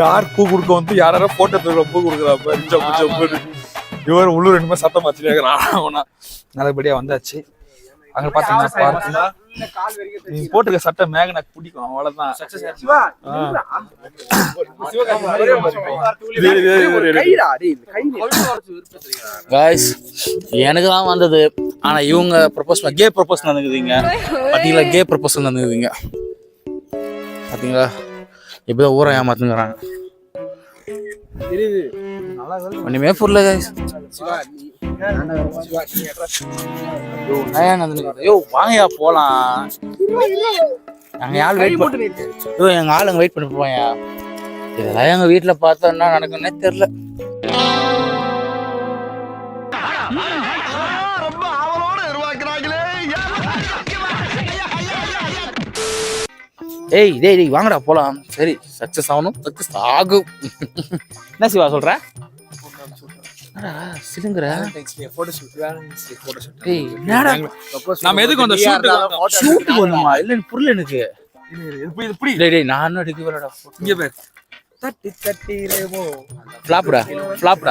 யார் பூ கொடுக்க வந்து யார் போட்டோ தூக்கிற பூ கொடுக்குறா பாரு ஜப்பு ஜப்புன்னு இவர் உள்ளூர் ரெண்டுமே சத்தம் வச்சுருக்காங்க நல்லபடியா வந்தாச்சு. அங்க பாத்தீங்கன்னா பார்த்து நீ போட்டிருக்க சட்டை மேக எனக்கு பிடிக்கும் அவ்வளவுதான். காய்ஸ் எனக்கு தான் வந்தது. ஆனா இவங்க ப்ரப்போஸ் கே ப்ரப்போஸ் நடந்துக்குதுங்க. பாத்தீங்களா? கே ப்ரப்போஸ் நடந்துக்குதுங்க. பாத்தீங்களா? இப்பதான் ஊரை ஏமாத்துங்கிறாங்க. ஒண்ணுமே புரியல காய்ஸ் யோ வாங்கயா போலாம். நாங்க யாரும் வெயிட் பண்ணி யோ எங்க ஆளுங்க வெயிட் பண்ணி போயா இதெல்லாம் எங்க வீட்டுல பார்த்தா என்ன நடக்கும்னே தெரியல. ஏய் டேய் டேய் வாங்கடா போலாம். சரி சக்சஸ் ஆகணும். சக்சஸ் ஆகும் என்ன சிவா சொல்ற? என்னடா, சிலுங்குற? நம்ம எதுக்கு அந்த? ஷூட் பண்ணுமா இல்ல புரியல எனக்கு. இப்படி டேய் டேய் நான் எடுக்க வரடா இங்க பேர். தட்டி தட்டி ரேவோ ஃப்ளாப்டா ஃப்ளாப்டா